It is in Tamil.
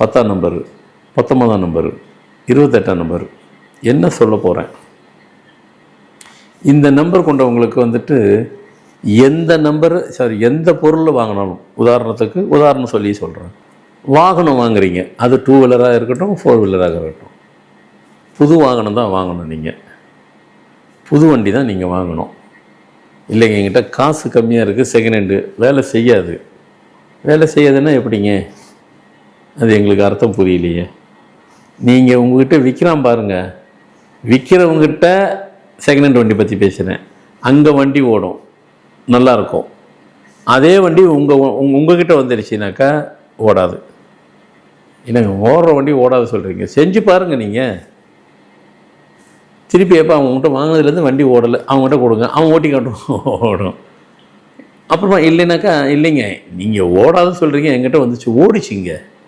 பத்தாம் நம்பர் பத்தொன்பதாம் நம்பர் இருபத்தெட்டாம் நம்பர். என்ன சொல்ல போகிறேன் இந்த நம்பர் கொண்டவங்களுக்கு வந்துட்டு எந்த நம்பர் சாரி எந்த பொருள் வாங்கினாலும் உதாரணத்துக்கு உதாரணம் சொல்லி சொல்கிறேன் வாகனம் வாங்குறீங்க. அது டூ வீலராக இருக்கட்டும் ஃபோர் வீலராக இருக்கட்டும். புது வாகனம் தான் வாங்கணும் நீங்கள் புது வண்டி தான் நீங்கள் வாங்கணும். இல்லைங்க என்கிட்ட காசு கம்மியாக இருக்குது செகண்ட் ஹேண்டு வேலை செய்யாது. வேலை செய்யாதுன்னா எப்படிங்க? அது எங்களுக்கு அர்த்தம் புரியலையே. நீங்கள் உங்ககிட்ட விற்கிறான் பாருங்கள் விற்கிறவங்ககிட்ட செகண்ட் ஹேண்ட் வண்டி பற்றி பேசுகிறேன் அங்கே வண்டி ஓடும். நல்லா இருக்கும் அதே வண்டி உங்கள் உங்ககிட்ட வந்துடுச்சுனாக்கா ஓடாது. என்னங்க ஓடுற வண்டி ஓடாது சொல்கிறீங்க செஞ்சு பாருங்கள் நீங்கள் திருப்பி எப்போ அவங்ககிட்ட வாங்கினதுலேருந்து வண்டி ஓடலை. அவங்ககிட்ட கொடுங்க. அவன் ஓட்டி காட்டும் ஓடும். அப்புறமா இல்லைனாக்கா இல்லைங்க. நீங்கள் ஓடாதுன்னு சொல்கிறீங்க என்கிட்ட வந்துச்சு. ஓடிச்சிங்க.